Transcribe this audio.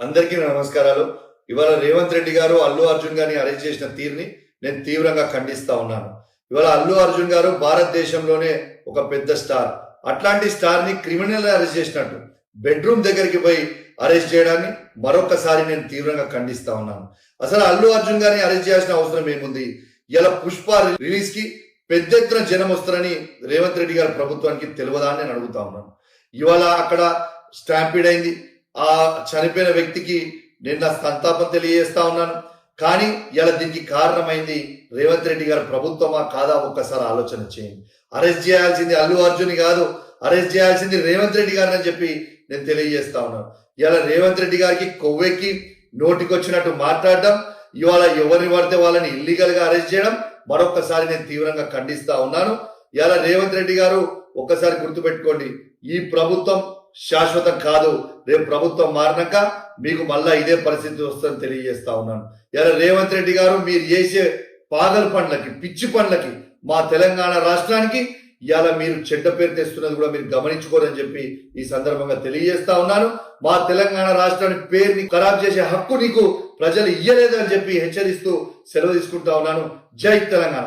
అందరికీ నమస్కారాలు. ఇవాళ రేవంత్ రెడ్డి గారు అల్లు అర్జున్ గారిని అరెస్ట్ చేసిన తీరుని నేను తీవ్రంగా ఖండిస్తా ఉన్నాను. ఇవాళ అల్లు అర్జున్ గారు భారతదేశంలోనే ఒక పెద్ద స్టార్. అట్లాంటి స్టార్ని క్రిమినల్ అరెస్ట్ చేసినట్టు. బెడ్రూమ్ దగ్గరికి పోయి అరెస్ట్ చేయడాన్ని మరొకసారి నేను తీవ్రంగా ఖండిస్తా ఉన్నాను. అసలు అల్లు అర్జున్ గారిని అరెస్ట్ చేయాల్సిన అవసరం ఏముంది? ఇలా పుష్ప రిలీజ్కి పెద్ద ఎత్తున జనం వస్తారని రేవంత్ రెడ్డి గారి ప్రభుత్వానికి తెలియదా అని నేను అడుగుతా ఉన్నాను. ఇవాళ అక్కడ స్టాంపీడ్ అయింది. ఆ చనిపోయిన వ్యక్తికి నేను నా సంతాపం తెలియజేస్తా ఉన్నాను. కానీ ఇలా దీనికి కారణమైంది రేవంత్ రెడ్డి గారు ప్రభుత్వమా కాదా ఒక్కసారి ఆలోచన చేయండి. అరెస్ట్ చేయాల్సింది అల్లు అర్జున్ కాదు అరెస్ట్ చేయాల్సింది రేవంత్ రెడ్డి గారు అని చెప్పి నేను తెలియజేస్తా ఉన్నాను. ఇలా రేవంత్ రెడ్డి గారికి కొవ్వెక్కి నోటికొచ్చినట్టు మాట్లాడడం ఇవాళ ఎవరిని పడితే వాళ్ళని ఇల్లీగల్గా అరెస్ట్ చేయడం మరొకసారి నేను తీవ్రంగా ఖండిస్తా ఉన్నాను. ఇలా రేవంత్ రెడ్డి గారు ఒక్కసారి గుర్తుపెట్టుకోండి ఈ ప్రభుత్వం శాశ్వతం కాదు. రేపు ప్రభుత్వం మారినాక మీకు మళ్ళా ఇదే పరిస్థితి వస్తుందని తెలియజేస్తా ఉన్నాను. ఇలా రేవంత్ రెడ్డి గారు మీరు చేసే పాగల్ పండ్లకి పిచ్చి పండ్లకి మా తెలంగాణ రాష్ట్రానికి ఇవాళ మీరు చెడ్డ పేరు తెస్తున్నది కూడా మీరు గమనించుకోరని చెప్పి ఈ సందర్భంగా తెలియజేస్తా ఉన్నాను. మా తెలంగాణ రాష్ట్రాన్ని పేరుని ఖరాబ్ చేసే హక్కు నీకు ప్రజలు ఇయ్యలేదు అని చెప్పి హెచ్చరిస్తూ సెలవు తీసుకుంటా ఉన్నాను. జై తెలంగాణ.